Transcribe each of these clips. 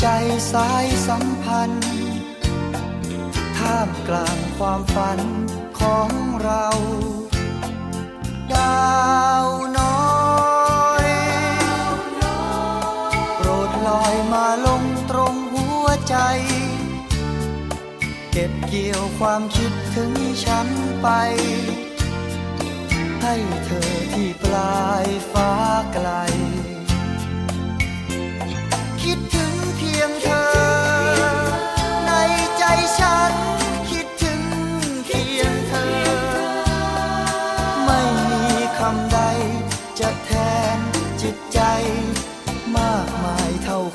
ใจสายสัมพันธ์ ท่ามกลางความฝันของเรา ดาวน้อยโปรดลอยมาลงตรงหัวใจ เก็บเกี่ยวความคิดถึงฉันไป ให้เธอที่ปลายฟ้าไกล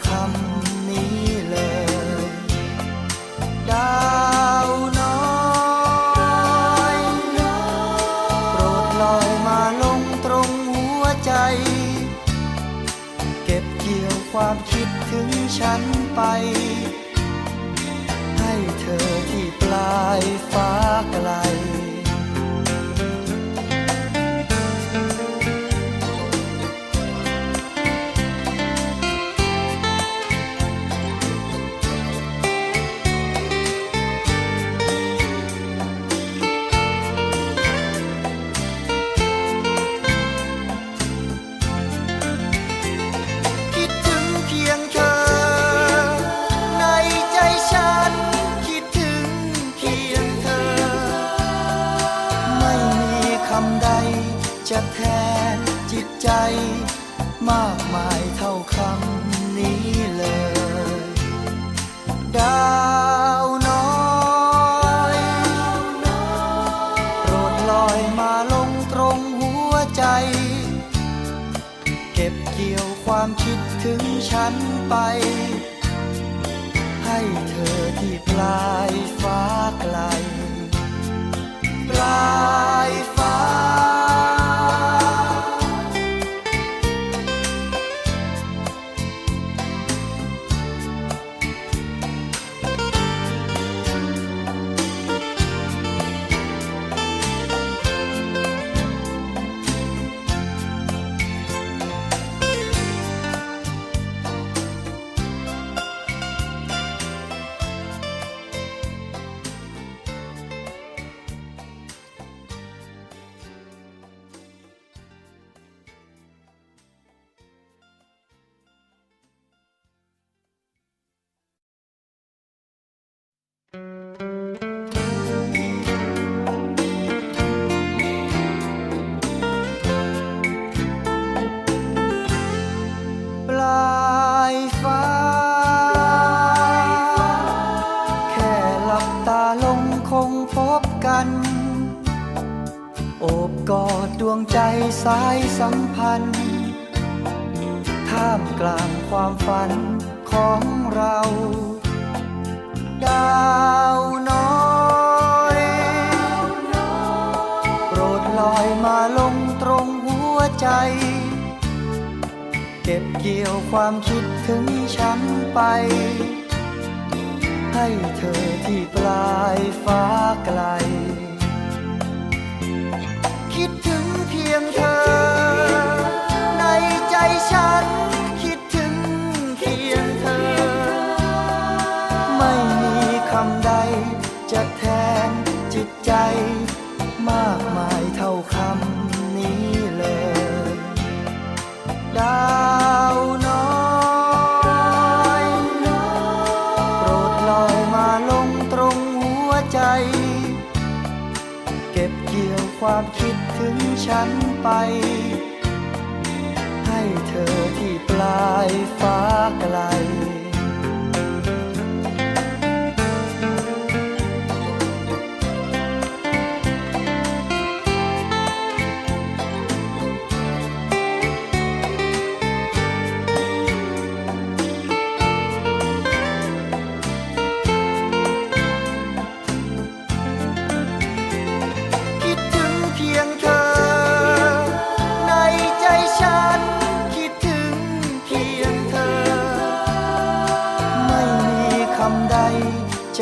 คำนี้เลย ดาวน้อยโปรดลอยมาลงตรงหัวใจ เก็บเกี่ยวความคิดถึงฉันไปำใด จะแทนจิตใจ มากมายเท่าคำนี้เลย ดาวน้อยโปรดลอยมาลงตรงหัวใจ เก็บเกี่ยวความคิดถึงฉันไป ให้เธอที่ปลายฟ้าไกล ปลายฟ้า ดวงใจสายสัมพันธ์ ท่ามกลางความฝันของเรา ดาวน้อยโปรดลอยมาลงตรงหัวใจ เก็บเกี่ยวความคิดถึงฉันไป ให้เธอที่ปลายฟ้า ความคิดถึงฉันไป ให้เธอที่ปลายฟ้าไกล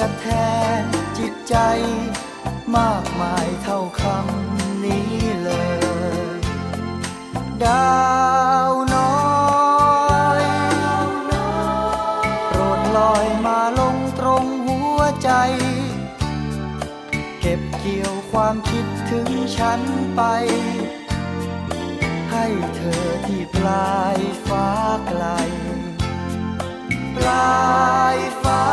จะแทนจิตใจมากมายเท่าคำนี้เลย ดาวน้อยโปรดลอยมาลงตรงหัวใจ เก็บเกี่ยวความคิดถึงฉันไป ให้เธอที่ปลายฟ้าไกล ปลายฟ้า